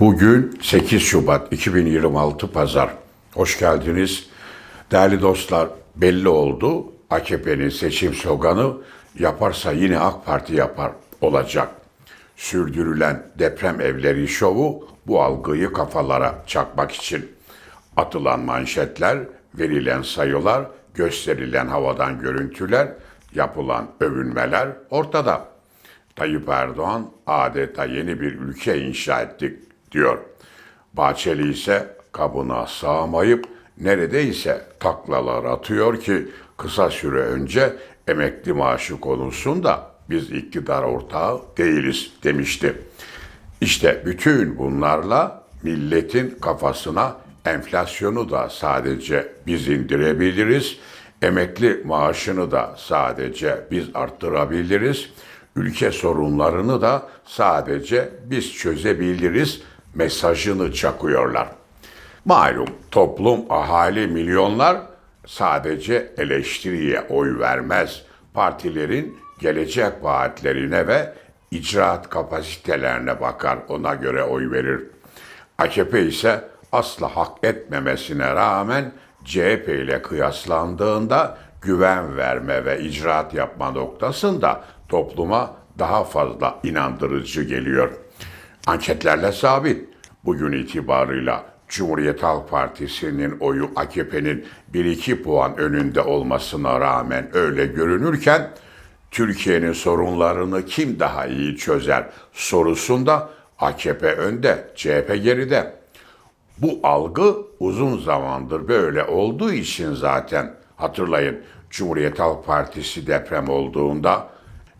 Bugün 8 Şubat 2026 Pazar. Hoş geldiniz. Değerli dostlar, belli oldu. AKP'nin seçim sloganı yaparsa yine AK Parti yapar olacak. Sürdürülen deprem evleri şovu bu algıyı kafalara çakmak için. Atılan manşetler, verilen sayılar, gösterilen havadan görüntüler, yapılan övünmeler ortada. Tayyip Erdoğan adeta yeni bir ülke inşa ettik diyor. Bahçeli ise kabına sığamayıp neredeyse taklalar atıyor ki kısa süre önce emekli maaşı konusunda biz iktidar ortağı değiliz demişti. İşte bütün bunlarla milletin kafasına enflasyonu da sadece biz indirebiliriz, emekli maaşını da sadece biz arttırabiliriz, ülke sorunlarını da sadece biz çözebiliriz mesajını çakıyorlar. Malum toplum, ahali, milyonlar sadece eleştiriye oy vermez. Partilerin gelecek vaatlerine ve icraat kapasitelerine bakar, ona göre oy verir. AKP ise asla hak etmemesine rağmen CHP ile kıyaslandığında güven verme ve icraat yapma noktasında topluma daha fazla inandırıcı geliyor. Anketlerle sabit. Bugün itibarıyla Cumhuriyet Halk Partisi'nin oyu AKP'nin 1-2 puan önünde olmasına rağmen öyle görünürken Türkiye'nin sorunlarını kim daha iyi çözer sorusunda AKP önde, CHP geride. Bu algı uzun zamandır böyle olduğu için zaten hatırlayın Cumhuriyet Halk Partisi deprem olduğunda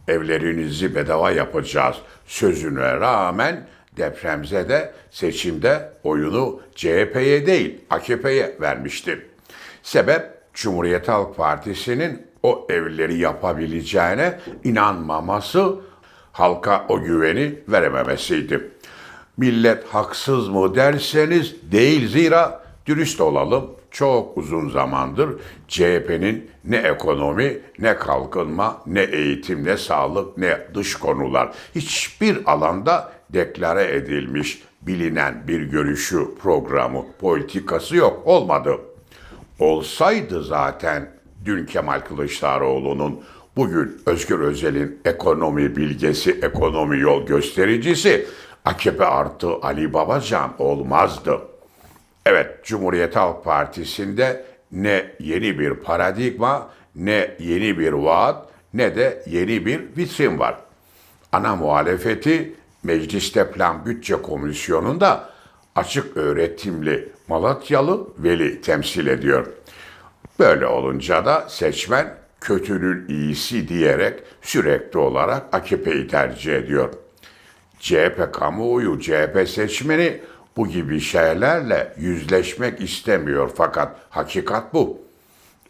evlerinizi bedava yapacağız sözüne rağmen depremzede seçimde oyunu CHP'ye değil AKP'ye vermişti. Sebep Cumhuriyet Halk Partisi'nin o evleri yapabileceğine inanmaması, halka o güveni verememesiydi. Millet haksız mı derseniz değil zira dürüst olalım. Çok uzun zamandır CHP'nin ne ekonomi, ne kalkınma, ne eğitim, ne sağlık, ne dış konular hiçbir alanda deklare edilmiş, bilinen bir görüşü, programı, politikası yok, olmadı. Olsaydı zaten dün Kemal Kılıçdaroğlu'nun bugün Özgür Özel'in ekonomi bilgesi, ekonomi yol göstericisi AKP artı Ali Babacan olmazdı. Evet, Cumhuriyet Halk Partisi'nde ne yeni bir paradigma, ne yeni bir vaat, ne de yeni bir vitrin var. Ana muhalefeti Mecliste Plan Bütçe Komisyonu'nda açık öğretimli Malatyalı Veli temsil ediyor. Böyle olunca da seçmen kötünün iyisi diyerek sürekli olarak AKP'yi tercih ediyor. CHP kamuoyu, CHP seçmeni bu gibi şeylerle yüzleşmek istemiyor fakat hakikat bu.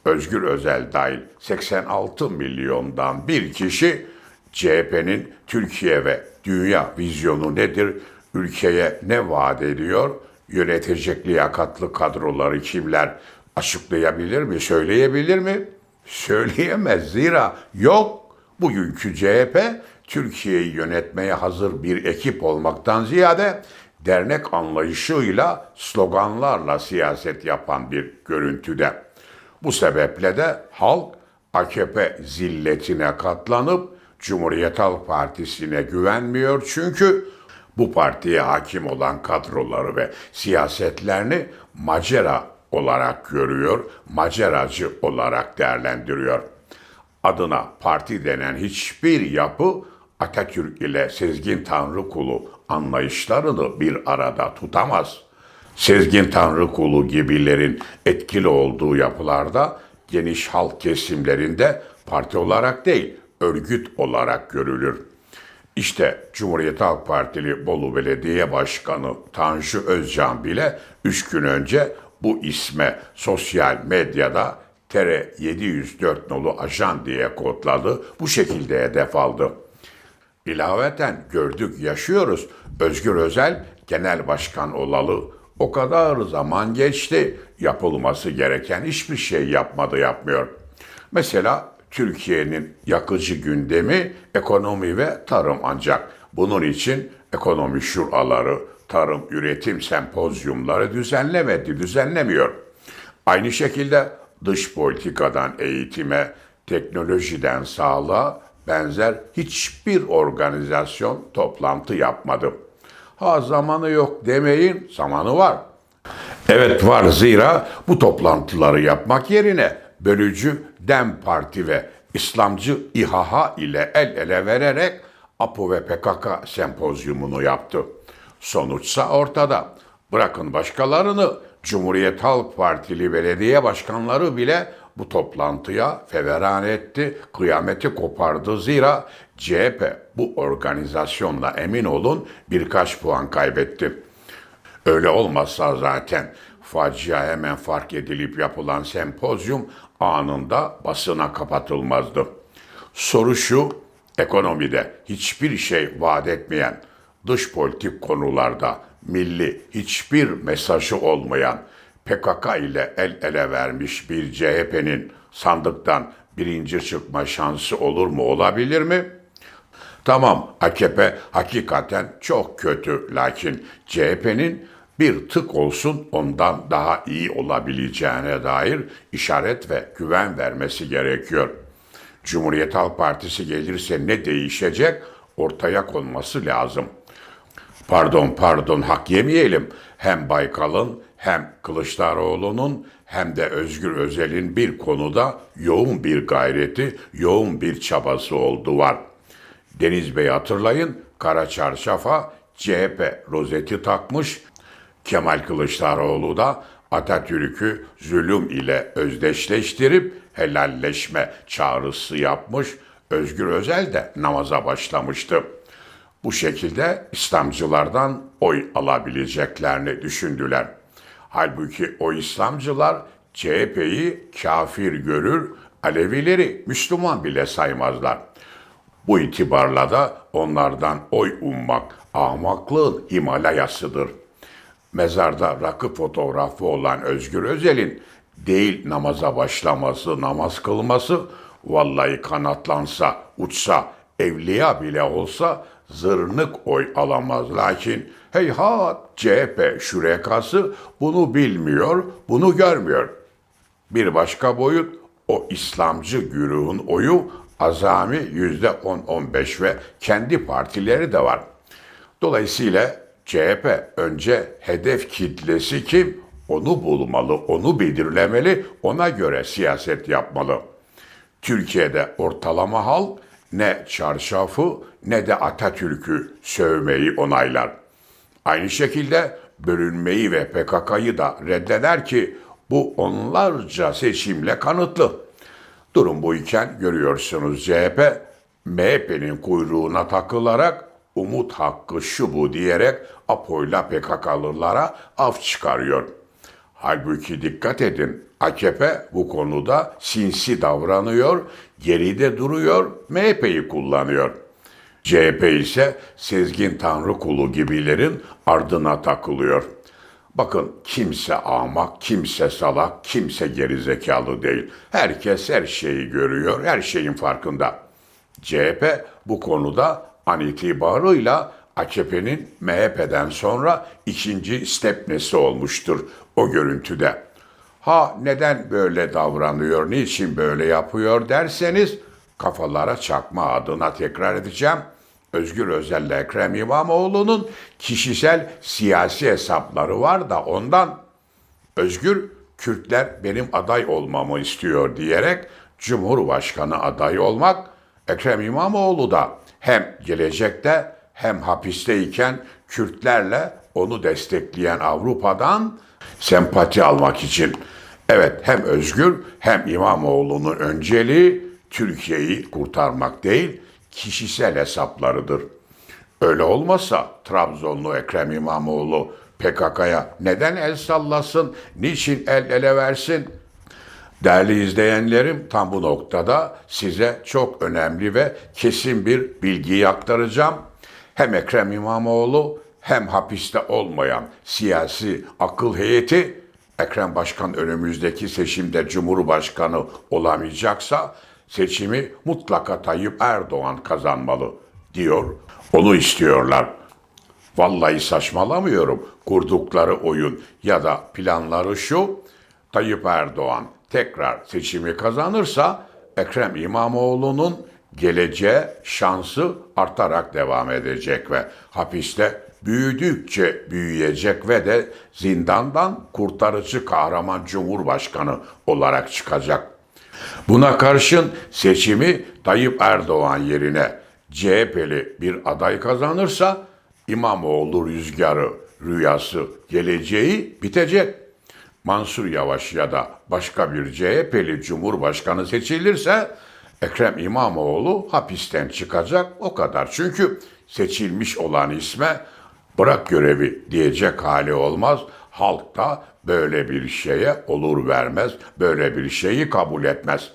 Özgür Özel dahil 86 milyondan bir kişi CHP'nin Türkiye ve dünya vizyonu nedir, ülkeye ne vaat ediyor, yönetecek liyakatlı kadroları kimler açıklayabilir mi, söyleyebilir mi? Söyleyemez zira yok. Bugünkü CHP Türkiye'yi yönetmeye hazır bir ekip olmaktan ziyade dernek anlayışıyla, sloganlarla siyaset yapan bir görüntüde. Bu sebeple de halk AKP zilletine katlanıp Cumhuriyet Halk Partisi'ne güvenmiyor çünkü bu partiye hakim olan kadroları ve siyasetlerini macera olarak görüyor, maceracı olarak değerlendiriyor. Adına parti denen hiçbir yapı Atatürk ile Sezgin Tanrı Kulu anlayışlarını bir arada tutamaz. Sezgin Tanrı Kulu gibilerin etkili olduğu yapılarda geniş halk kesimlerinde parti olarak değil, örgüt olarak görülür. İşte Cumhuriyet Halk Partili Bolu Belediye Başkanı Tanju Özcan bile üç gün önce bu isme sosyal medyada TR 704 nolu ajan diye kodladı. Bu şekilde hedef aldı. İlaveten gördük, yaşıyoruz. Özgür Özel genel başkan olalı. O kadar zaman geçti. Yapılması gereken hiçbir şey yapmadı, yapmıyor. Mesela Türkiye'nin yakıcı gündemi ekonomi ve tarım ancak bunun için ekonomi şuraları, tarım, üretim sempozyumları düzenlemedi, düzenlemiyor. Aynı şekilde dış politikadan eğitime, teknolojiden sağlığa benzer hiçbir organizasyon toplantı yapmadı. Ha zamanı yok demeyin, zamanı var. Evet var zira bu toplantıları yapmak yerine bölücü Dem Parti ve İslamcı İHA ile el ele vererek APO ve PKK sempozyumunu yaptı. Sonuçsa ortada. Bırakın başkalarını Cumhuriyet Halk Partili belediye başkanları bile bu toplantıya feveran etti, kıyameti kopardı. Zira CHP bu organizasyonla emin olun birkaç puan kaybetti. Öyle olmazsa zaten facia hemen fark edilip yapılan sempozyum anında basına kapatılmazdı. Soru şu, ekonomide hiçbir şey vaat etmeyen, dış politik konularda milli hiçbir mesajı olmayan, PKK ile el ele vermiş bir CHP'nin sandıktan birinci çıkma şansı olur mu olabilir mi? Tamam AKP hakikaten çok kötü lakin CHP'nin bir tık olsun ondan daha iyi olabileceğine dair işaret ve güven vermesi gerekiyor. Cumhuriyet Halk Partisi gelirse ne değişecek ortaya konması lazım. Pardon pardon hak yemeyelim. Hem Baykal'ın hem Kılıçdaroğlu'nun hem de Özgür Özel'in bir konuda yoğun bir gayreti, yoğun bir çabası oldu var. Deniz Bey hatırlayın Kara Çarşaf'a CHP rozeti takmış. Kemal Kılıçdaroğlu da Atatürk'ü zulüm ile özdeşleştirip helalleşme çağrısı yapmış. Özgür Özel de namaza başlamıştı. Bu şekilde İslamcılardan oy alabileceklerini düşündüler. Halbuki o İslamcılar CHP'yi kafir görür, Alevileri Müslüman bile saymazlar. Bu itibarla da onlardan oy ummak ahmaklığın Himalayasıdır. Mezarda rakı fotoğrafı olan Özgür Özel'in değil namaza başlaması, namaz kılması, vallahi kanatlansa, uçsa, evliya bile olsa zırnık oy alamaz. Lakin heyhat CHP şurekası bunu bilmiyor, bunu görmüyor. Bir başka boyut o İslamcı güruhun oyu azami yüzde 10-15 ve kendi partileri de var. Dolayısıyla CHP önce hedef kitlesi kim? Onu bulmalı, onu belirlemeli, ona göre siyaset yapmalı. Türkiye'de ortalama halk ne çarşafı ne de Atatürk'ü sövmeyi onaylar. Aynı şekilde bölünmeyi ve PKK'yı da reddeder ki bu onlarca seçimle kanıtlı. Durum bu iken görüyorsunuz CHP MHP'nin kuyruğuna takılarak umut hakkı şu bu diyerek Apo'yla PKK'lılara af çıkarıyor. Halbuki dikkat edin AKP bu konuda sinsi davranıyor, geride duruyor, MHP'yi kullanıyor. CHP ise Sezgin Tanrı kulu gibilerin ardına takılıyor. Bakın kimse ahmak, kimse salak, kimse gerizekalı değil. Herkes her şeyi görüyor, her şeyin farkında. CHP bu konuda an itibarıyla AKP'nin MHP'den sonra ikinci stepnesi olmuştur o görüntüde. Ha neden böyle davranıyor, niçin böyle yapıyor derseniz kafalara çakma adına tekrar edeceğim. Özgür Özel ile Ekrem İmamoğlu'nun kişisel siyasi hesapları var da ondan Özgür Kürtler benim aday olmamı istiyor diyerek Cumhurbaşkanı adayı olmak Ekrem İmamoğlu da hem gelecekte hem hapisteyken Kürtlerle onu destekleyen Avrupa'dan sempati almak için. Evet hem Özgür hem İmamoğlu'nun önceliği Türkiye'yi kurtarmak değil, kişisel hesaplarıdır. Öyle olmasa Trabzonlu Ekrem İmamoğlu PKK'ya neden el sallasın, niçin el ele versin? Değerli izleyenlerim tam bu noktada size çok önemli ve kesin bir bilgiyi aktaracağım. Hem Ekrem İmamoğlu hem hapiste olmayan siyasi akıl heyeti Ekrem Başkan önümüzdeki seçimde Cumhurbaşkanı olamayacaksa seçimi mutlaka Tayyip Erdoğan kazanmalı diyor. Onu istiyorlar. Vallahi saçmalamıyorum. Kurdukları oyun ya da planları şu. Tayyip Erdoğan tekrar seçimi kazanırsa Ekrem İmamoğlu'nun geleceğe şansı artarak devam edecek ve hapiste büyüdükçe büyüyecek ve de zindandan kurtarıcı kahraman cumhurbaşkanı olarak çıkacak. Buna karşın seçimi Tayyip Erdoğan yerine CHP'li bir aday kazanırsa İmamoğlu rüzgarı, rüyası, geleceği bitecek. Mansur Yavaş ya da başka bir CHP'li cumhurbaşkanı seçilirse Ekrem İmamoğlu hapisten çıkacak o kadar. Çünkü seçilmiş olan isme bırak görevi diyecek hali olmaz. Halk da böyle bir şeye olur vermez, böyle bir şeyi kabul etmez.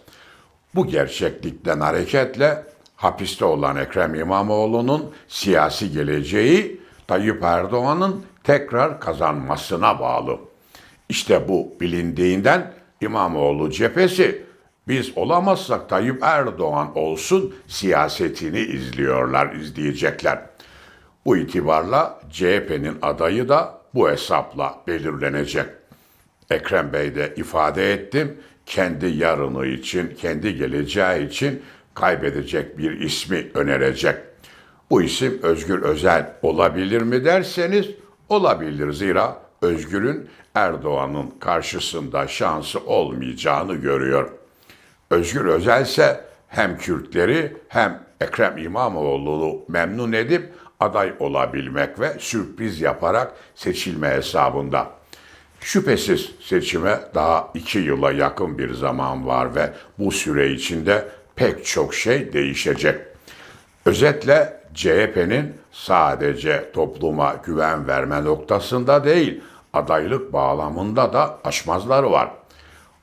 Bu gerçeklikten hareketle hapiste olan Ekrem İmamoğlu'nun siyasi geleceği Tayyip Erdoğan'ın tekrar kazanmasına bağlı. İşte bu bilindiğinden İmamoğlu cephesi biz olamazsak Tayyip Erdoğan olsun siyasetini izliyorlar, izleyecekler. Bu itibarla CHP'nin adayı da bu hesapla belirlenecek. Ekrem Bey de ifade ettim, kendi yarını için, kendi geleceği için kaybedecek bir ismi önerecek. Bu isim Özgür Özel olabilir mi derseniz olabilir zira Özgür'ün Erdoğan'ın karşısında şansı olmayacağını görüyor. Özgür Özel ise hem Kürtleri hem Ekrem İmamoğlu'nu memnun edip aday olabilmek ve sürpriz yaparak seçilme hesabında. Şüphesiz seçime daha iki yıla yakın bir zaman var ve bu süre içinde pek çok şey değişecek. Özetle CHP'nin sadece topluma güven verme noktasında değil, adaylık bağlamında da aşmazları var.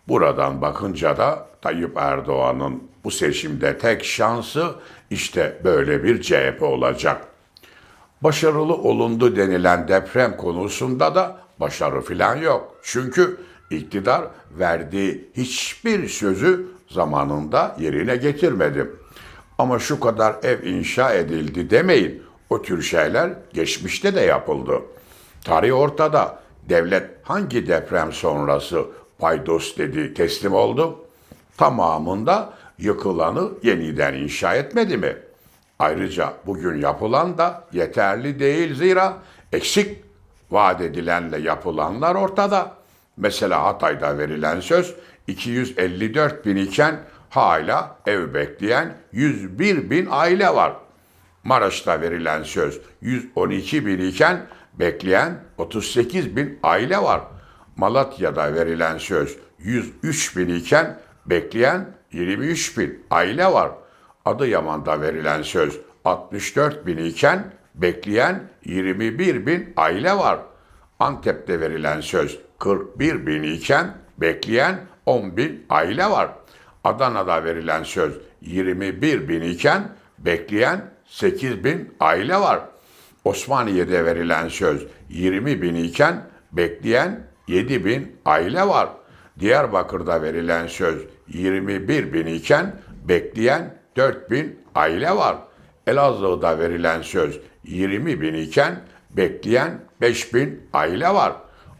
Buradan bakınca da Tayyip Erdoğan'ın bu seçimde tek şansı işte böyle bir CHP olacak. Başarılı olundu denilen deprem konusunda da başarı filan yok. Çünkü iktidar verdiği hiçbir sözü zamanında yerine getirmedi. Ama şu kadar ev inşa edildi demeyin. O tür şeyler geçmişte de yapıldı. Tarih ortada. Devlet hangi deprem sonrası paydos dedi teslim oldu? Tamamında yıkılanı yeniden inşa etmedi mi? Ayrıca bugün yapılan da yeterli değil zira eksik vaat edilenle yapılanlar ortada. Mesela Hatay'da verilen söz 254 bin iken hala ev bekleyen 101 bin aile var. Maraş'ta verilen söz 112 bin iken bekleyen 38 bin aile var. Malatya'da verilen söz 103 bin iken bekleyen 23 bin aile var. Adıyaman'da verilen söz 64 bin iken bekleyen 21 bin aile var. Antep'te verilen söz 41 bin iken bekleyen 10 bin aile var. Adana'da verilen söz 21 bin iken bekleyen 8 bin aile var. Osmaniye'de verilen söz 20 bin iken bekleyen 7 bin aile var. Diyarbakır'da verilen söz 21 bin iken bekleyen 4 bin aile var. Elazığ'da verilen söz 20 bin iken bekleyen 5 bin aile var.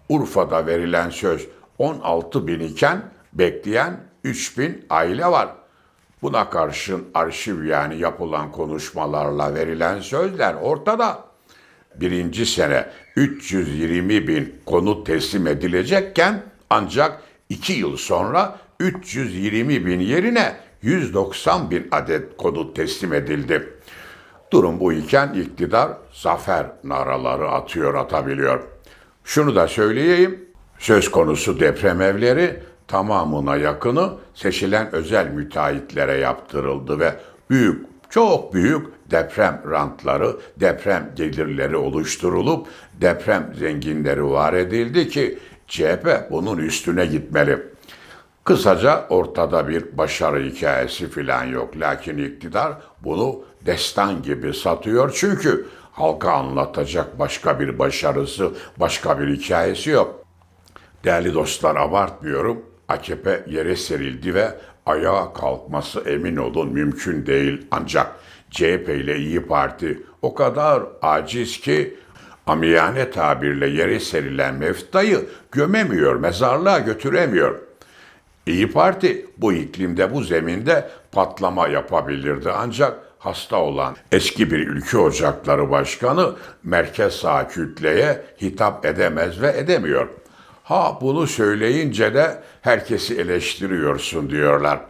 Urfa'da verilen söz 16 bin iken bekleyen 3 bin aile var. Buna karşın arşiv yani yapılan konuşmalarla verilen sözler ortada. Birinci sene 320 bin konut teslim edilecekken ancak iki yıl sonra 320 bin yerine 190 bin adet konut teslim edildi. Durum bu iken iktidar zafer naraları atıyor atabiliyor. Şunu da söyleyeyim, söz konusu deprem evleri tamamına yakını seçilen özel müteahhitlere yaptırıldı ve büyük, çok büyük deprem rantları, deprem gelirleri oluşturulup deprem zenginleri var edildi ki CHP bunun üstüne gitmeli. Kısaca ortada bir başarı hikayesi filan yok. Lakin iktidar bunu destan gibi satıyor çünkü halka anlatacak başka bir başarısı, başka bir hikayesi yok. Değerli dostlar abartmıyorum. AKP yere serildi ve ayağa kalkması emin olun mümkün değil. Ancak CHP ile İyi Parti o kadar aciz ki amiyane tabirle yere serilen meftayı gömemiyor, mezarlığa götüremiyor. İyi Parti bu iklimde, bu zeminde patlama yapabilirdi ancak hasta olan eski bir ülke ocakları başkanı merkez sağ kütleye hitap edemez ve edemiyor. Ha bunu söyleyince de herkesi eleştiriyorsun diyorlar.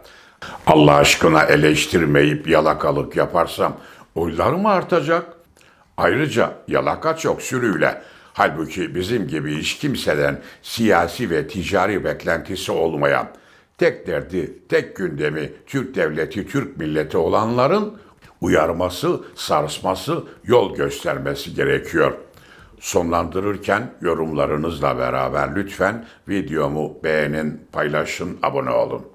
Allah aşkına eleştirmeyip yalakalık yaparsam oylar mı artacak? Ayrıca yalaka çok sürüyle. Halbuki bizim gibi hiç kimseden siyasi ve ticari beklentisi olmayan, tek derdi, tek gündemi Türk devleti, Türk milleti olanların uyarması, sarsması, yol göstermesi gerekiyor. Sonlandırırken yorumlarınızla beraber lütfen videomu beğenin, paylaşın, abone olun.